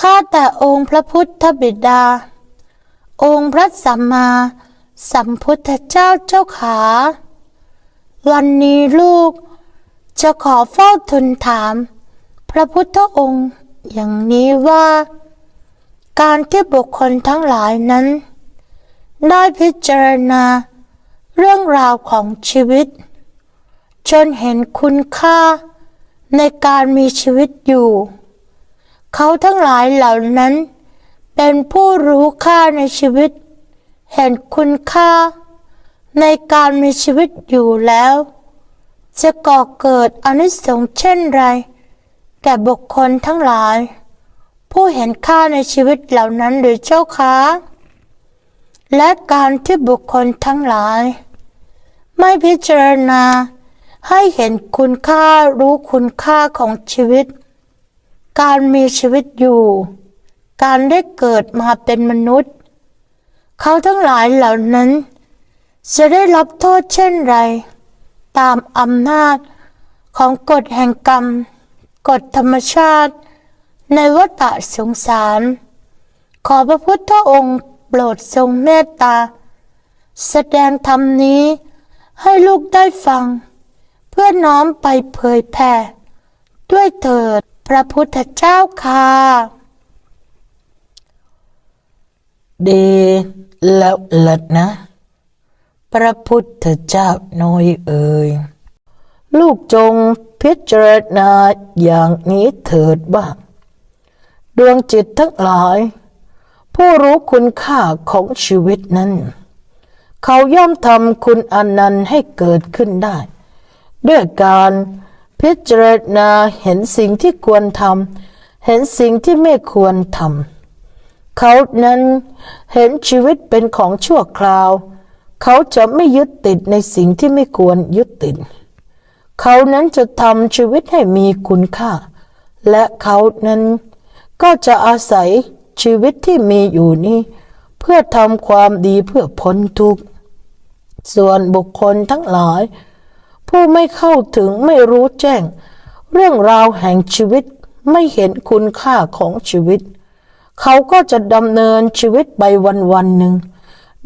ข้าแต่องค์พระพุทธบิดา องค์พระสัมมาสัมพุทธเจ้าเจ้าขา วันนี้ลูกจะขอเฝ้าทูลถาม พระพุทธองค์อย่างนี้ว่า การที่บุคคลทั้งหลายนั้น ได้พิจารณาเรื่องราวของชีวิต จนเห็นคุณค่าในการมีชีวิตอยู่ เขาทั้งหลายเหล่านั้น เป็นผู้รู้ค่าในชีวิต เห็นคุณค่า ในการมีชีวิตอยู่แล้ว จะก่อเกิดอนิสงส์เช่นไรแก่บุคคลทั้งหลาย ผู้เห็นค่าในชีวิตเหล่านั้นหรือเจ้าคะและการที่บุคคลทั้งหลาย ไม่พิจารณาให้เห็นคุณค่ารู้คุณค่าของชีวิต การมีชีวิตอยู่ การได้เกิดมาเป็นมนุษย์ เขาทั้งหลายเหล่านั้น จะได้รับโทษเช่นไร ตามอำนาจของกฎแห่งกรรม กฎธรรมชาติ ในวัฏสงสาร ขอพระพุทธองค์โปรดทรงเมตตา แสดงธรรมนี้ให้ลูกได้ฟัง เพื่อน้อมไปเผยแผ่ด้วยเถิด พระพุทธเจ้าค่ะ ดีแล้วเลิศนะ พระพุทธเจ้าน้อยเอ่ยลูกจงพิจารณาอย่างนี้เถิดบ้างดวงจิตทั้งหลาย ผู้รู้คุณค่าของชีวิตนั้น เขาย่อมทำคุณอนันนั้นให้เกิดขึ้นได้ ด้วยการ พิจารณาเห็นสิ่งที่ควรทำเห็นสิ่งที่ไม่ควรทำเขานั้นเห็นชีวิตเป็นของชั่วคราว เขาจะไม่ยึดติดในสิ่งที่ไม่ควรยึดติด เขานั้นจะทำชีวิตให้มีคุณค่า และเขานั้นก็จะอาศัยชีวิตที่มีอยู่นี้ เพื่อทำความดีเพื่อพ้นทุกข์ ส่วนบุคคลทั้งหลาย ผู้ไม่เข้าถึงไม่รู้แจ้ง เรื่องราวแห่งชีวิตไม่เห็นคุณค่าของชีวิต เขาก็จะดำเนินชีวิตไปวันวันหนึ่ง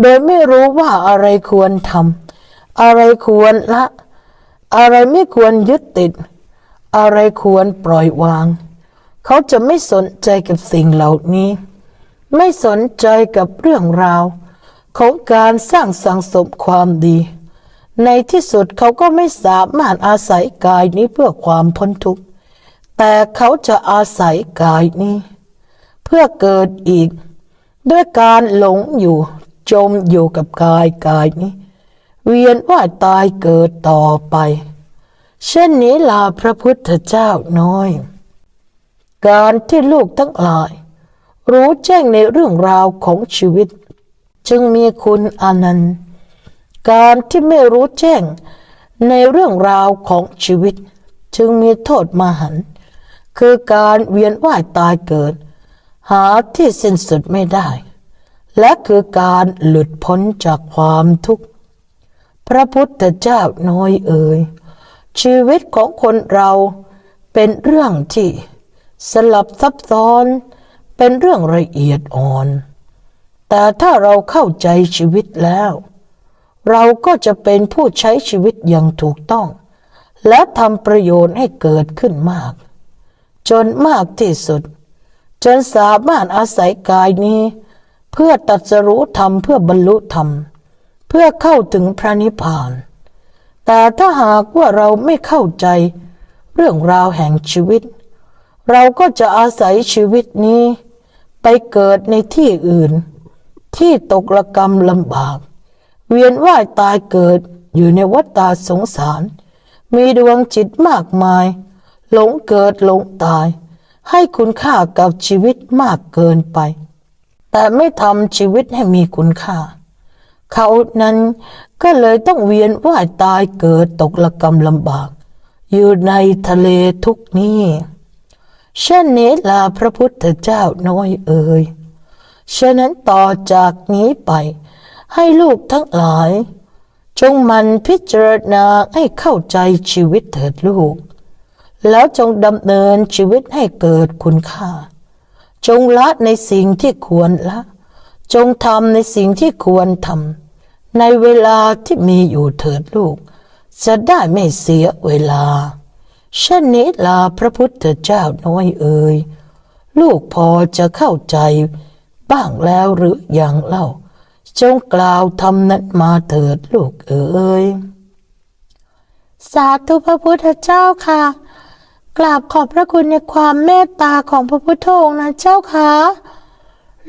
โดยไม่รู้ว่าอะไรควรทำอะไรควรละ อะไรไม่ควรยึดติด อะไรควรปล่อยวาง เขาจะไม่สนใจกับสิ่งเหล่านี้ ไม่สนใจกับเรื่องราว ของการสร้างสังสมความดี ในที่สุดเขาก็ไม่สามารถอาศัยกายนี้เพื่อความพ้นทุกข์ แต่เขาจะอาศัยกายนี้ เพื่อเกิดอีก ด้วยการหลงอยู่ จมอยู่กับกายกายนี้ เวียนว่ายตายเกิดต่อไป เช่นนี้ลาพระพุทธเจ้าน้อย การที่ลูกทั้งหลาย รู้แจ้งในเรื่องราวของชีวิต จึงมีคุณอนันต์ การที่ไม่รู้แจ้งในเรื่องราวของชีวิต จึงมีโทษมหัน คือการเวียนว่ายตายเกิด หาที่สิ้นสุดไม่ได้ และคือการหลุดพ้นจากความทุกข์ พระพุทธเจ้าน้อยเอ่ยชีวิตของคนเราเป็นเรื่องที่สลับซับซ้อน เป็นเรื่องละเอียดอ่อน แต่ถ้าเราเข้าใจชีวิตแล้ว เราก็จะเป็นผู้ใช้ชีวิตอย่างถูกต้อง และทำประโยชน์ให้เกิดขึ้นมาก จนมากที่สุด จนสามารถอาศัยกายนี้ เพื่อตัดสรู้ธรรมเพื่อบรรลุธรรม เพื่อเข้าถึงพระนิพพาน แต่ถ้าหากว่าเราไม่เข้าใจเรื่องราวแห่งชีวิต เราก็จะอาศัยชีวิตนี้ ไปเกิดในที่อื่น ที่ตกระกรรมลำบาก เวียนว่ายตายเกิดอยู่ในวัฏฏะสงสาร มีดวงจิตมากมาย หลงเกิดหลงตาย ให้คุณค่ากับชีวิตมากเกินไป แต่ไม่ทำชีวิตให้มีคุณค่า เขานั้นก็เลยต้องเวียนว่ายตายเกิดตกระกรรมลำบาก อยู่ในทะเลทุกนี้เช่นนี้ลาพระพุทธเจ้าน้อยเอ่ยฉะนั้นต่อจากนี้ไป ให้ลูกทั้งหลาย จงมันพิจารณาให้เข้าใจชีวิตเถิดลูก แล้วจงดำเนินชีวิตให้เกิดคุณค่า จงละในสิ่งที่ควรละ จงทำในสิ่งที่ควรทำในเวลาที่มีอยู่เถิดลูก จะได้ไม่เสียเวลาเช่นนี้ลาพระพุทธเจ้าน้อยเอ่ยลูกพอจะเข้าใจบ้างแล้วหรืออยังเล่า จงกล่าวทำนั้นมาเถิดลูกเอ๋ยสาธุพระพุทธเจ้าค่ะ กราบขอบพระคุณในความเมตตาของพระพุทธองค์นะเจ้าค่ะ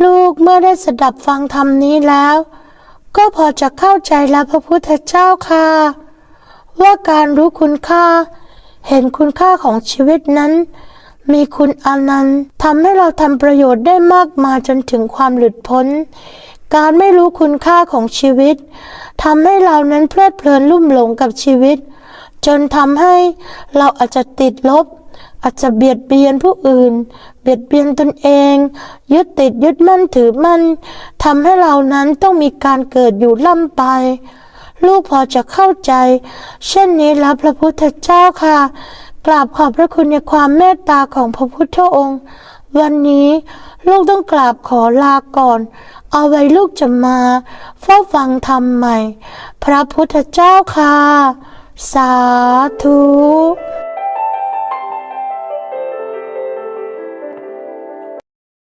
ลูกเมื่อได้สดับฟังธรรมนี้แล้ว ก็พอจะเข้าใจแล้วพระพุทธเจ้าค่ะ ว่าการรู้คุณค่า เห็นคุณค่าของชีวิตนั้น มีคุณอนันต์ทำให้เราทำประโยชน์ได้มากมายจนถึงความหลุดพ้น การไม่รู้คุณค่าของชีวิตทำให้เรานั้นเพลิดเพลินลุ่มหลงกับชีวิต จนทำให้เราอาจจะติดลบ อาจจะเบียดเบียนผู้อื่น เบียดเบียนตนเอง ยึดติดยึดมั่นถือมั่นทำให้เรานั้นต้องมีการเกิดอยู่ล่ำไป ลูกพอจะเข้าใจ เช่นนี้แล้วพระพุทธเจ้าค่ะ กราบขอบพระคุณในความเมตตาของพระพุทธองค์ วันนี้ลูกต้องกราบขอลาก่อน เอาไว้ลูกจะมาเฝ้าฟังธรรมใหม่ พระพุทธเจ้าค่ะ สาธุ